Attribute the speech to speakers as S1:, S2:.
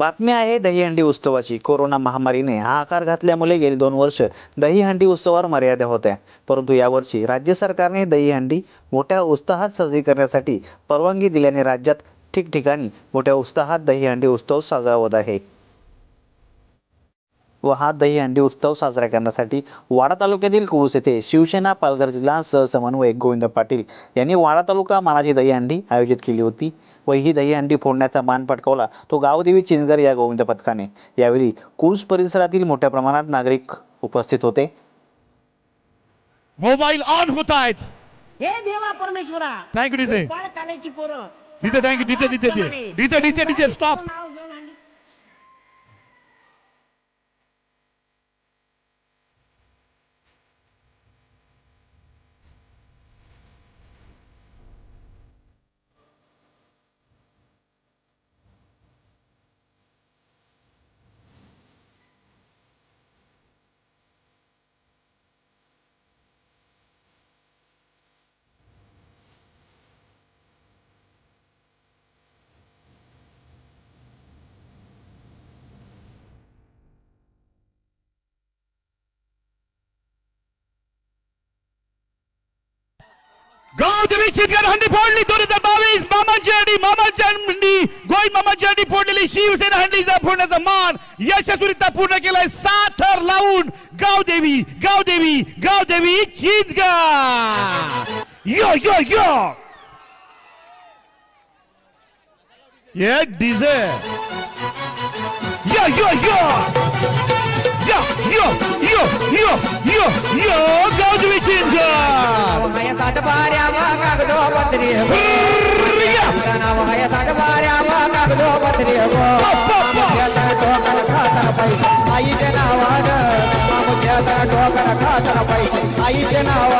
S1: बातमी आहे दहीहंडी उत्सवाची. कोरोना महामारीने हाकार घातल्यामुळे गेली दोन वर्ष दहीहंडी उत्सवावर मर्यादा होत्या. परंतु यावर्षी राज्य सरकारने दहीहंडी मोठ्या उत्साहात साजरी करण्यासाठी परवानगी दिल्याने राज्यात ठिकठिकाणी मोठ्या उत्साहात दहीहंडी उत्सव साजरा होत आहे. व हा दहीहंडी उत्सव साजरा करण्यासाठी वाडा तालुक्यातील कुळूस येथे शिवसेना पालघर जिल्हा सहसमन्वयक गोविंद पाटील यांनी वाडा तालुका मानाची दहीहंडी आयोजित केली होती व ही दहीहंडी फोडण्याचा मान पटकावला. तो गावदेवी चिंचगर या गोविंद पथकाने. यावेळी कुळूस परिसरातील मोठ्या प्रमाणात नागरिक उपस्थित होते.
S2: मोबाईल ऑन होत आहेत.
S3: हे देवा परमेश्वरा.
S2: थँक्यू डीजे
S3: बाळ काढायची पोरं.
S2: DJ thank you DJ DJ DJ DJ DJ stop हंडी फोडली. दोन हजार बावीस मामाची हंडी मामाची हंडी. गोविंद मामाची हंडी फोडलेली. शिवसेना हंडी फोडण्याचा मान यशस्वीरित्या पूर्ण केलाय. साथर लावून गावदेवी गावदेवी गावदेवी चिंचगा यो यो यो. ये डीजे. यो यो. यो यो यो यो यो यो गावदेवी
S4: पत्नी हो नवाय तगवार्या वा कागदो पत्नी हो मुख्यतर ठोकर खातर पै आई जे नावाड मुख्यतर ठोकर खातर पै आई जे नावा